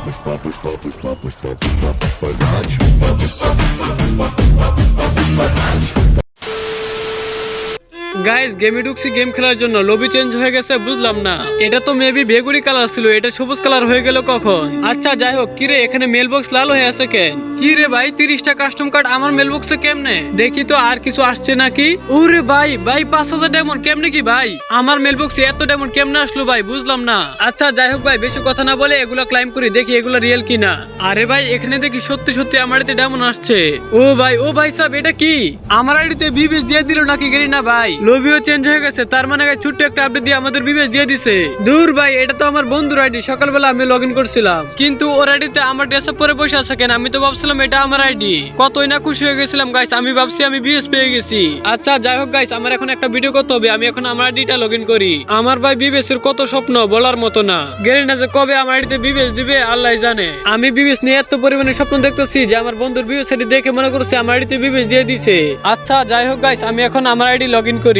papos, papos, papos, papos, papos, papos, papos, papos, papos, papos, papos, papos, papos, papos, papos, papos, papos, papos, guys গেমে ঢুকছি game খেলার জন্য। Lobby change হয়ে গেছে, বুঝলাম না। এটা তো মেবি বেগুনি কালার ছিল, এটা সবুজ কালার হয়ে গেল কখন? আচ্ছা যাই হোক, কিরে, এখানে মেল বক্স লাল হয়ে আছে কেন? কি রে ভাই, তিরিশটা কাস্টম কার্ড আমার মেল বক্সে কেমনে? দেখি তো আর কিছু আসছে নাকি? ওরে ভাই ভাই, পাঁচ হাজার ডায়মন্ড কেমনে কি ভাই? আমার মেল বক্সে এত ডায়মন্ড কেমনে আসলো ভাই, বুঝলাম না। আচ্ছা যাই হোক ভাই, বেশি কথা না বলে এগুলো ক্লাইম করি, দেখি এগুলো রিয়েল কিনা। আরে ভাই, এখানে দেখি সত্যি সত্যি আমার এতে ডায়মন্ড আসছে। ও ভাই ও ভাই সাহেব, এটা কি? আমার আইডিতে বিবেশ দিয়ে দিল নাকি গেরি না ভাই? লবিও চেঞ্জ হয়ে গেছে, তার মানে guys ছোট্ট একটা আপডেট দিয়ে আমাদের বিবেশ দিয়ে দিছে। দূর ভাই, এটা তো আমার বন্ধুর আইডি সকালবেলা আমি লগ ইন করছিলাম। কিন্তু ওর আইডিতে আমার ড্রেস পরে বসে আছে কেন? আমি তো ভাবছিলাম এটা আমার আইডি কতই না খুশি হয়ে গেছিলাম গাইস আমি ভাবছি আমি বিএস পেয়ে গেছি। আচ্ছা যাই হোক গাইস আমার এখন একটা ভিডিও করতে হবে, আমি এখন আমার আইডিটা লগ ইন করি। আমার ভাই বিবেশের কত স্বপ্ন, বলার মতো না। গেরি না যে কবে আমার আইডিতে বিবেশ দিবে আল্লাহ জানে। আমি বিবেশ নিয়ে এত পরিমাণে স্বপ্ন দেখতেছি যে আমার বন্ধুর বিবেশ দেখে মনে করছে আমার আইডিতে বিবেশ দিয়ে দিছে। আচ্ছা যাই হোক গাইস আমি এখন আমার আইডি লগ ইন করি।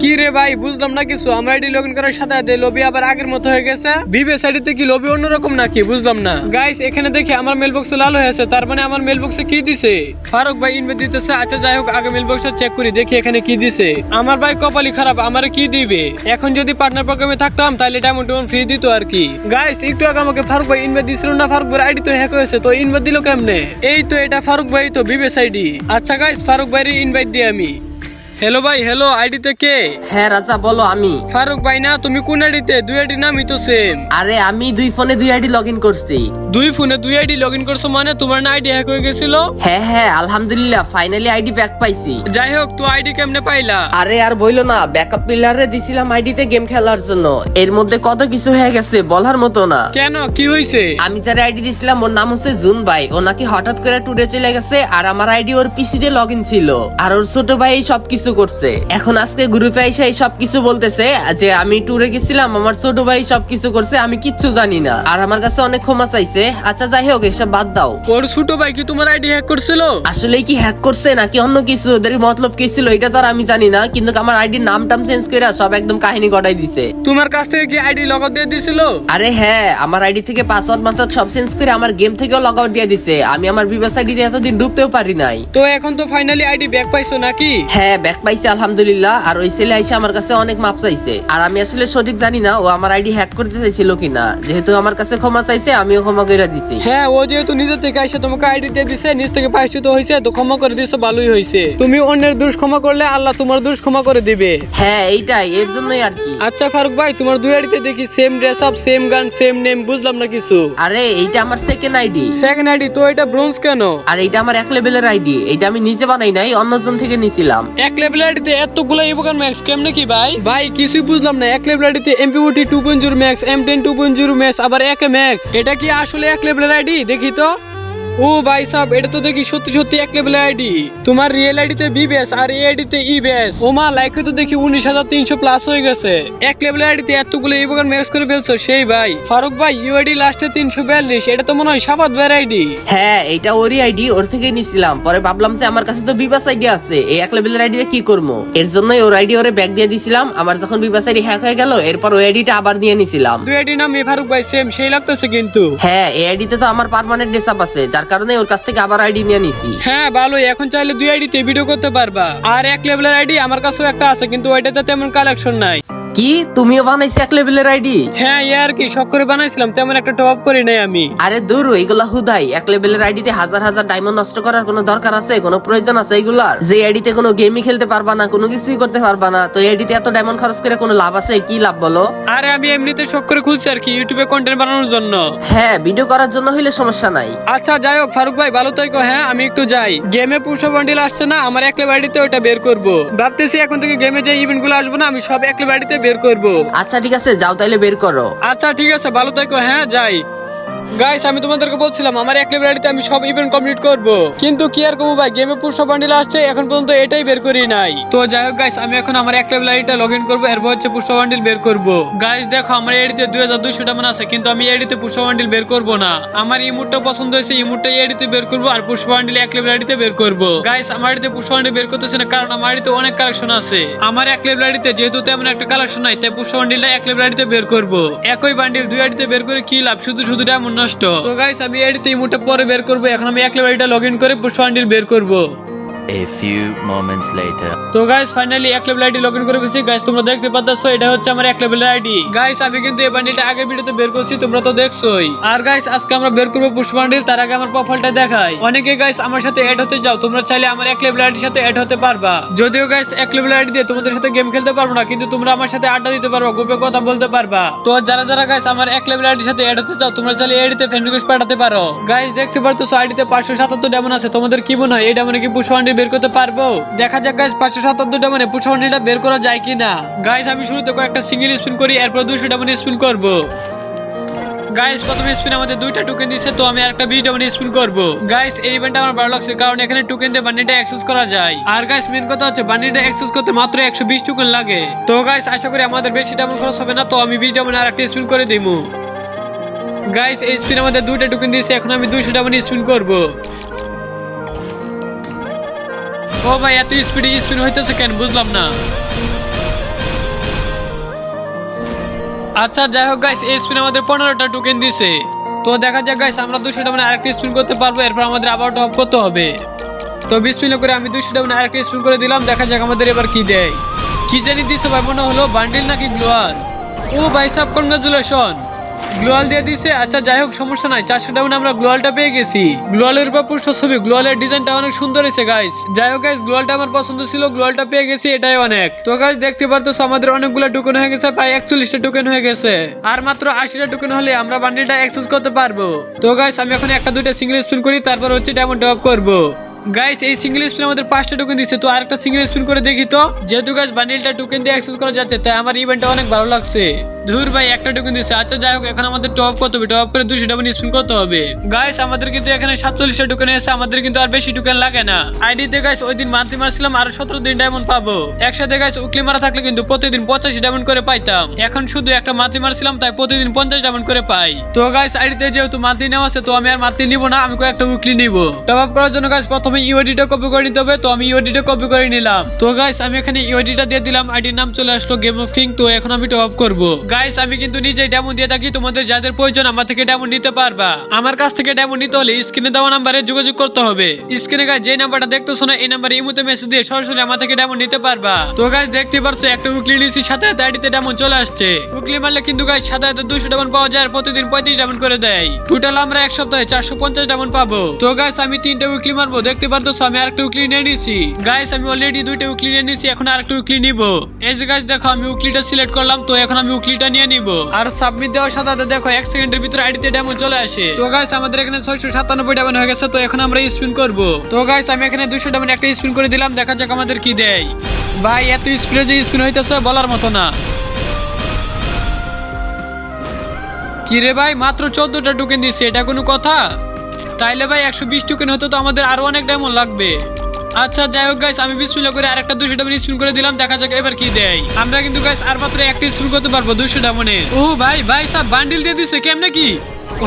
কি রে ভাই বুঝলাম না কিছু। আমার আইডি লগইন করার সাথে সাথে লবি আবার আগের মতো হয়ে গেছে। বিবে সাইডিতে কি লবি অন্যরকম নাকি? বুঝলাম না। গাইস এখানে দেখি আমার মেল বক্স লাল হয়ে আছে তার মানে আমার মেল বক্সে কি দিছে? ফারুক ভাই ইনভেট দিতেছে আচ্ছা যাই হোক আগে মেল চেক করি দেখি এখানে কি দিছে। আমার ভাই কপালি খারাপ আমারে কি দিবে? এখন যদি পার্টনার প্রোগ্রামে থাকতাম তাহলে ডায়মন্ড টেমন ফ্রি দিত আর কি। গাইস একটু আগে আমাকে ফারুক ভাই ইনভেট দিছিল না ফারুক ভাই আইডি তো হ্যাক হয়েছে তো ইনভাইট দিল কেমনে? এই তো এটা ফারুক ভাই তো বিবেস আইডি। আচ্ছা গাইস ফারুক ভাইয়ের ইনভাইট দিই আমি। হ্যালো ভাই হ্যালো আইডিতে কে হ্যাঁ রাজা বলো আমি ফারুক ভাই না তুমি কোন আইডিতে দুই আইডি নামই তো সেম আরে আমি দুই ফোনে দুই আইডি লগ ইন করছি দুই ফোনে দুই আইডি লগ ইন করছ মানে তোমার না আইডি হ্যাক হয়ে গেছিল হ্যাঁ হ্যাঁ আলহামদুলিল্লাহ ফাইনালি আইডি ব্যাক পাইছি যাই হোক তো আইডি কেমনে পাইলা আরে আর বইলো না ব্যাকআপ পিলারে দিছিলাম আইডিতে গেম খেলার জন্য এর মধ্যে কত কিছু হয়ে গেছে বলার মতো না কেন কি হয়েছে আমি যার আইডি দিছিলাম ওর নাম হচ্ছে জুন ভাই ও নাকি হঠাৎ করে টুরে চলে গেছে আর আমার আইডি ওর পিসি দিয়ে লগ ছিল আর ওর ছোট ভাই এই সব কিছু করছে। এখন আজকে গ্রুপে এসে এই সব কিছু বলতেছে যে আমি টুরে গেছিলাম আমার ছোট ভাই সব কিছু করছে আমি কিচ্ছু জানি না। আর আমার কাছে অনেক ক্ষমা চাইছে। আচ্ছা যাই হোক এসব বাদ দাও। ওর ছোট ভাই কি তোমার আইডি হ্যাক করছিল? আসলে কি হ্যাক করছে নাকি অন্য কিছু? ওদের মতলব কি ছিল? এটা তো আর আমি জানি না কিন্তু আমার আইডির নাম টাম চেঞ্জ করে সব একদম কাহিনী গড়াই দিছে। তোমার কাছ থেকে কি আইডি লগ দিয়ে দিছিল? আরে হ্যাঁ আমার আইডি থেকে পাসওয়ার্ড মাসওয়ার্ড সব চেঞ্জ করে আমার গেম থেকেও লগ আউট দিয়ে দিছে। আমি আমার বিবাস আইডি এতদিন ঢুকতেও পারি নাই। তো এখন তো ফাইনালি আইডি ব্যাক পাইছো নাকি? হ্যাঁ ব্যাক পাইছে আলহামদুলিল্লাহ। আর ওই ছেলে আইসে আমার কাছে অনেক মাপ চাইছে। আর আমি আসলে সঠিক জানি না ও আমার আইডি হ্যাক করতে চাইছিল কিনা। যেহেতু আমার কাছে ক্ষমা চাইছে আমিও ক্ষমা করে দিছি। হ্যাঁ ও যেহেতু নিজে থেকে এসে তোমাকে আইডি দিয়ে দিছে নিজ থেকে পাইছিত হয়েছে তো ক্ষমা করে দিছো ভালোই হয়েছে তুমি অন্যের দোষ ক্ষমা করলে আল্লাহ তোমার দোষ ক্ষমা করে দিবে। হ্যাঁ এইটাই এর জন্যই আর কি। আচ্ছা ফারুক ভাই তোমার দুই আইডিতে দেখি same dress up same gun same name বুঝলাম না কিছু। আরে এইটা আমার সেকেন্ড আইডি। সেকেন্ড আইডি তো এটা ব্রোঞ্জ কেন? আর এটা আমার এক লেভেলের আইডি এটা আমি নিজে বানাই নাই অন্যজন থেকে নিছিলাম। এক লেভেল আইডিতে এতগুলো ইবোকার ম্যাক্স কেমনে কি ভাই? ভাই, কিছুই বুঝলাম না। এক লেভেল এমপি এমপিওটি two point zero max M ten two point zero max আবার এক ম্যাক্স এটা কি আসলে এক লেভেলের আইডি? দেখি তো। ও ভাই সাহেব এটা তো দেখি সত্যি সত্যি এক লেভেল আইডি তোমার রিয়েল আইডিতে বি বেস আর এই আইডিতে ই বেস ও মা লাইক তো দেখি উনিশ হাজার তিনশো প্লাস হয়ে গেছে এক লেভেল আইডিতে এতগুলো ইভোকার ম্যাক্স করে ফেলছো সেই ভাই ফারুক ভাই ইউআইডি লাস্টে তিনশো বিয়াল্লিশ এটা তো মনে হয় সাবাদ ভাইয়ের আইডি হ্যাঁ এইটা ওরই আইডি ওর থেকে নিছিলাম পরে ভাবলাম যে আমার কাছে তো বিবাস আইডি আছে এই এক লেভেলের আইডি তে কি করব এর জন্যই ওর আইডি ওরে ব্যাক দিয়ে দিছিলাম আমার যখন বিবাস আইডি হ্যাক হয়ে গেল এরপর ওই আইডিটা আবার নিয়ে নিছিলাম দুই আইডি নাম এ ফারুক ভাই সেম সেই লাগতেছে কিন্তু হ্যাঁ এই আইডিতে তো আমার পার্মানেন্ট ডেসাপ আছে যার কারণে ওর কাছ থেকে আবার আইডি নিয়ে নিছি। হ্যাঁ ভালোই। এখন চাইলে দুই আইডিতে ভিডিও করতে পারবা। আর এক লেভেলের আইডি আমার কাছেও একটা আছে, কিন্তু ওইটাতে তেমন কালেকশন নাই। কি? তুমিও বানাইছো এক লেভেলের আইডি হ্যাঁ ইয়ে আর কি শখ করে বানাইছিলাম তেমন একটা টপ করি নাই আমি। আরে দূর এইগুলা হুদাই। এক লেভেলের আইডিতে হাজার হাজার ডায়মন্ড নষ্ট করার কোনো দরকার আছে? কোনো প্রয়োজন আছে এইগুলার যে আইডিতে কোনো গেমই খেলতে পারবা না কোনো কিছুই করতে পারবা না তো আইডিতে এত ডায়মন্ড খরচ করে কোনো লাভ আছে? কি লাভ বলো? আরে আমি এমনিতে শখ করে খুঁজছি আর কি ইউটিউবে কন্টেন্ট বানানোর জন্য। হ্যাঁ ভিডিও করার জন্য হইলে সমস্যা নাই। আচ্ছা যাই হোক ফারুক ভাই ভালো থাকো হ্যাঁ আমি একটু যাই। গেমে পুষো বান্ডিল আসছে না আমার এক আইডিতে ওটা বের করব। ভাবতেছি এখন থেকে গেমে যে ইভেন্টগুলো আসব না আমি সব এক আইডিতে বের করব। আচ্ছা ঠিক আছে যাও তাইলে বের করো। আচ্ছা ঠিক আছে ভালো থাকো হ্যাঁ যাই। গাইস আমি তোমাদেরকে বলছিলাম, আমার এক লাইব্রেরিতে আমি সব ইভেন্ট কমপ্লিট করব। কিন্তু কি আর করব ভাই গেমে পুরো বান্ডিল আসছে, এখন পর্যন্ত এটাই বের করি নাই। তো যাই হোক গাইস আমি এখন আমার এক লাইব্রেরিটা লগ ইন করব, এরপর হচ্ছে পুষ্প বান্ডিল বের করব। গাইস দেখো, আমার এডিতে দুই হাজার দুইশো টাকা আছে, কিন্তু আমি এডিতে পুষ্প বান্ডিল বের করব না। আমার ইমুটটা পছন্দ হয়েছে ইমুটটা এডিতে বের করব, আর পুষ্প বান্ডিল এক লাইব্রেরিতে বের করব। গাইস আমার এডিতে পুষ্প বান্ডিল বের করতেছে না, কারণ আমার এডিতে অনেক কালেকশন আছে। আমার এক লাইব্রেরিতে যেহেতু তেমন একটা কালেকশন নাই, তাই পুষ্প বান্ডিলটা এক লাইব্রেরিতে বের করব। একই বান্ডিল দুই আইডিতে বের করে কি লাভ? শুধু শুধু ডায়মন্ড নষ্ট। তো গাইস আমি এডিতে মুটে পরে বের করব। এখন আমি এক বাড়িটা লগ ইন করে পুষ্পাঞ্জলি বের করব। A few moments later. তো গাইস ফাইনালি এক লেভেল আইডি লগ ইন করে ফেলছি। গাইস তোমরা দেখতে পাচ্ছ এটা হচ্ছে আমার এক লেভেল আইডি গাইস আমি কিন্তু এই বান্ডিলটা আগের ভিডিওতে বের করছি, তোমরা তো দেখছোই। আর গাইস আজকে আমরা বের করব পুষ্প বান্ডিল তার আগে আমার প্রোফাইলটা দেখাই। অনেকে গাইস আমার সাথে অ্যাড হতে চাও, তোমরা চাইলে আমার এক লেভেল আইডির সাথে অ্যাড হতে পারবা। যদিও গাইস এক লেভেল আইডি দিয়ে তোমাদের সাথে গেম খেলতে পারব না, কিন্তু তোমরা আমার সাথে আড্ডা দিতে পারবা গ্রুপে কথা বলতে পারবা। তো যারা যারা গাইস আমার এক লেভেল আইডির সাথে অ্যাড হতে চাও, তোমরা চাইলে এডিতে ফ্রেন্ড রিকোয়েস্ট পাঠাতে পারো। গাইস দেখতে পারতো আইডিতে পাঁচশো সাতাত্তর ডেমন আছে, তোমাদের কি মনে হয়? এই ডেমনে কি পুষ্প বান্ডিল বের করতে পারব? দেখা যাক গাইস পাঁচশো সাতাত্তর ডেমনে পুষ্প বের করা যায় কিনা। গাইস আমি শুরুতে কয়েকটা সিঙ্গেল স্পিন করি, এরপর দুশো ডেমনে স্পিন করব। গাইস প্রথমে স্পিন আমাদের দুইটা টোকেন দিচ্ছে তো আমি একটা বিশ ডাবল স্পিন করব। গাইস এই ইভেন্ট আমার ভালো লাগছে, কারণ এখানে টোকেন দিয়ে বান্ডিটা অ্যাক্সেস করা যায়। আর গাইস মেন কথা হচ্ছে বান্ডিটা অ্যাক্সেস করতে মাত্র একশো বিশ টোকেন লাগে। তো গাইস আশা করি আমাদের বেশি ডাবল খরচ হবে না, তো আমি বিশ ডাবল আর একটা স্পিন করে দিব গাইস এই স্পিন আমাদের দুইটা টোকেন দিয়েছে এখন আমি দুইশো ডাবল স্পিন করব। ও ভাই, এত স্পিডে স্পিন হইতেছে কেন? বুঝলাম না। আচ্ছা যাই হোক গাইস এই স্পিন আমাদের পনেরোটা টোকেন দিছে। তো দেখা যাক গাইস আমরা দুশোটা মানে আরেকটা স্পিন করতে পারব, এরপর আমাদের আবার টপ করতে হবে। তো বিশ মিনিট করে আমি দুশোটা মানে আরেকটা স্পিন করে দিলাম, দেখা যাক আমাদের এবার কি দেয়। কি জানি দিছে ভাই, মনে হলো বান্ডিল নাকি গ্লোয়াল ও ভাই সাব কনগ্রাচুলেশন গ্লোয়াল দিয়ে দিছে। আচ্ছা যাই হোক, সমস্যা নাই। চারশো ডাউন আমরা গ্লোয়ালটা পেয়ে গেছি। গ্লোয়ালের উপর পুষ্প ছবি। গ্লোয়ালের ডিজাইনটা অনেক সুন্দর হয়েছে গাইস যাই হোক গাইস গ্লোয়ালটা আমার পছন্দ ছিল। গ্লোয়ালটা পেয়ে গেছি, এটাই অনেক। তো গাইস দেখতে পারতো আমাদের অনেকগুলো টোকেন হয়ে গেছে, প্রায় একচল্লিশটা টোকেন হয়ে গেছে। আর মাত্র আশিটা টোকেন হলে আমরা বান্ডিলটা অ্যাক্সেস করতে পারব। তো গাইস আমি এখন একটা, দুইটা সিঙ্গেল স্পিন করি, তারপর হচ্ছে ডায়মন্ড টপ করব। গাইস এই সিঙ্গেল স্পিন আমাদের পাঁচটা টোকেন দিচ্ছে তো আরেকটা সিঙ্গেল স্পিন করে দেখি তো। যেহেতু গাইস বান্ডিলটা টোকেন দিয়ে অ্যাক্সেস করা যাচ্ছে, তাই আমার ইভেন্টটা অনেক ভালো লাগছে। ধুর ভাই, একটা টোকেন দিচ্ছে আচ্ছা যাই হোক, এখন আমাদের টপ করতে হবে? টপ করে দুশো ডাবল স্পিন করতে হবে? গাইস আমাদের কিন্তু এখানে সাতচল্লিশটা টোকেন এসে আমাদের কিন্তু আর বেশি টোকেন লাগে না। আইডিতে গাইস ওই দিন মান্থলি মারছিলাম, আর সতেরো দিন ডায়মন্ড পাবো। একসাথে গাইস উকলি মারা থাকলে কিন্তু প্রতিদিন পঁচাশি ডায়মন্ড করে পাইতাম। এখন শুধু একটা মান্থলি মারছিলাম, তাই প্রতিদিন পঞ্চাশ ডায়মন্ড করে পাই। তো গাইস আইডিতে যেহেতু মান্থলি নেওয়া আছে, তো আমি আর মান্থলি নিব না, আমি কয়েকটা উইকলি নিব। টপ আপ করার জন্য গাইস প্রথমে ইউআইডিটা কপি করে নিতে হবে, তো আমি ইউআইডিটা কপি করে নিলাম। তো গাইস আমি এখানে ইউআইডিটা দিয়ে দিলাম আইডির নাম চলে আসলো গেম অফ কিং তো এখন আমি টপ আপ করব। গাইস আমি কিন্তু নিজেই ডেমন দিয়ে থাকি। তোমাদের যাদের প্রয়োজন, আমার থেকে ডেমন নিতে পারবা। আমার কাছ থেকে ডেমন নিতে হলে স্ক্রিনে দেওয়া নাম্বারে যোগাযোগ করতে হবে। স্ক্রিনে গাইস যে নাম্বারটা দেখতেছো না, এই নাম্বারে ইমুতে মেসেজ দিয়ে সরাসরি আমার থেকে ডেমন নিতে পারবা। তো গাইস দেখতে পারছ, একটা উকলি নিয়েছি সাথে আইডিতে ডেমন চলে আসছে। উকলি মারলে কিন্তু গাইস সাথে সাথে দুশো ডেমন পাওয়া যায় প্রতিদিন পঁয়ত্রিশ ডেমন করে দেয়। টোটাল আমরা এক সপ্তাহে চারশো পঞ্চাশ ডেমন পাবো। তো গাইস আমি তিনটা উইকলি মারবো। দেখতে পারতেছো আমি আরেকটা উইকলি নিয়ে নিয়েছি গাইস আমি অলরেডি দুইটা উইকলি নিয়ে নিয়েছি এখন আরেকটা উইকলি নিব। এই যে গাইস দেখো, আমি উইকলিটা সিলেক্ট করলাম, তো এখন আমি উইকলিটা নিয়ে নিব। আর সাবমিট দেওয়ার সাথে সাথে দেখো, এক সেকেন্ডের ভিতরে আইডিতে ডেমন চলে আসে। তো গাইস আমাদের এখানে ছয়শো সাতানব্বই ডেমন হয়ে গেছে, তো এখন আমরা স্পিন করব। তো গাইস আমি এখানে দুশো ডেমন একটা স্পিন করে দিলাম, দেখা যাক আমাদের কি দেয়। ভাই, এত স্পিডে যে স্পিন হইতেছে, বলার মতো না। কি রে ভাই, মাত্র চোদ্দটা টোকেন দিচ্ছে এটা কোনো কথা? তাইলে ভাই, একশো বিশ টোকেন হতো তো আমাদের আরও অনেক ডায়মন্ড লাগবে। আচ্ছা যাই হোক গাইস আমি বিশ করে আরেকটা দুশো ডাবল স্পিন করে দিলাম, দেখা যাক এবার কি দেয়। আমরা কিন্তু গাইস আর মাত্র একটা স্পিন করতে পারব দুশো ডাবনে ও ভাই ভাই, সব বান্ডিল দিয়ে দিছে, কেমনে কি?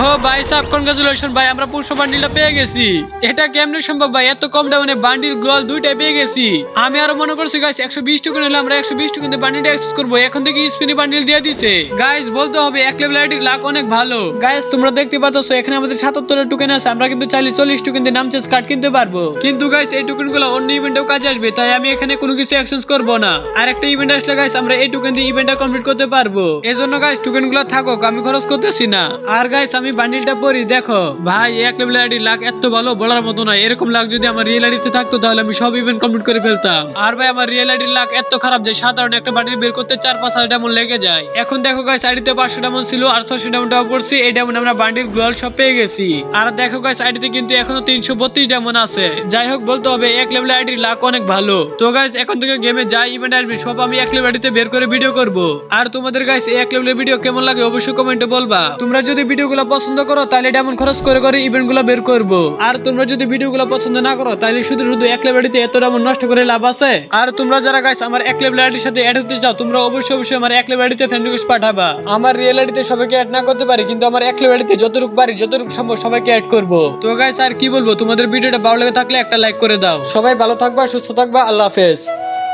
ও ভাই সাহ কনগ্রাচুলেশন ভাই, আমরা পুষ্প বান্ডিলটা পেয়ে গেছি। এটা কেমনে সম্ভব ভাই? এত কম দামে বান্ডিল গ্লোয়াল দুইটাই পেয়ে গেছি। আমি আরও মনে করছি গাইস একশো বিশ টুকুন হলে আমরা একশো বিশ টুকুন বান্ডিলটা অ্যাক্সেস করব। এখন থেকে স্পিনি বান্ডিল দিয়ে দিছে। গাইস বলতে হবে, এক লেভেল আইডির লাখ অনেক ভালো। গাইস তোমরা দেখতে পাচ্ছ এখানে আমাদের সাতাত্তরের টুকেন আছে। আমরা কিন্তু চাইলে চল্লিশ টুকেন দিয়ে নাম চেঞ্জ কার্ড কিনতে পারব। কিন্তু গাইস এই টুকেনগুলো অন্য ইভেন্টেও কাজে আসবে, তাই আমি এখানে কোনো কিছু এক্সচেঞ্জ করব না। আর একটা ইভেন্ট আসলে গাইস আমরা এই টুকেন দিয়ে ইভেন্টটা কমপ্লিট করতে পারব। এই জন্য গাইস টুকেনগুলো থাকুক, আমি খরচ করতেছি না। আর গাইস আমি বান্ডিলটা পরি, দেখো। ভাই, এক লেভেল আইডি লাখ এত ভালো, বলার মতো না এরকম লাখ যদি আমার রিয়েল আইডিতে থাকতো, তাহলে আমি সব ইভেন্ট কমপ্লিট করে ফেলতাম। আর ভাই, আমার রিয়েল আইডির লাখ এত খারাপ যে, সাধারণ একটা বান্ডিল বের করতে চার পাঁচ হাজার ডায়মন্ড লেগে যায়। এখন দেখো গাইস আইডিতে পাঁচশো ডায়মন্ড ছিল আর ছশো ডায়মন্ড করছি এই ডায়মন্ড আমরা বান্ডিল গ্লোয়াল সব পেয়ে গেছি। আর দেখো গাইস আইডিতে কিন্তু এখনও তিনশো বত্রিশ ডায়মন্ড আছে। যাই হোক, বলতে হবে, এক লেভেল আইডির লাখ অনেক ভালো। তো গাইস এখন থেকে গেমে যাই ইভেন্ট আসবে, সব আমি এক লেভেল আইডিতে বের করে ভিডিও করব। আর তোমাদের গাইস এক লেভেলের ভিডিও কেমন লাগে, অবশ্যই কমেন্টে বলবা। তোমরা যদি ভিডিও ভিডিওগুলো পছন্দ করো, তাহলে ডায়মন্ড খরচ করে করে ইভেন্টগুলো বের করব। আর তোমরা যদি ভিডিওগুলো পছন্দ না করো, তাহলে শুধু শুধু এক লেভেলিতে এত ডায়মন্ড নষ্ট করে লাভ আছে। আর তোমরা যারা গাইস আমার এক লেভেলিটির সাথে অ্যাড হতে চাও, তোমরা অবশ্যই অবশ্যই আমার এক লেভেলিতে ফ্রেন্ড রিকোয়েস্ট পাঠাবা। আমার রিয়েলিটিতে সবাইকে অ্যাড না করতে পারি, কিন্তু আমার এক লেভেলিতে যতটুকু পারি, যতটুকু সম্ভব সবাইকে অ্যাড করব। তো গাইস আর কি বলব, তোমাদের ভিডিওটা ভালো লেগে থাকলে একটা লাইক করে দাও। সবাই ভালো থাকবা, সুস্থ থাকবা, আল্লাহ হাফেজ।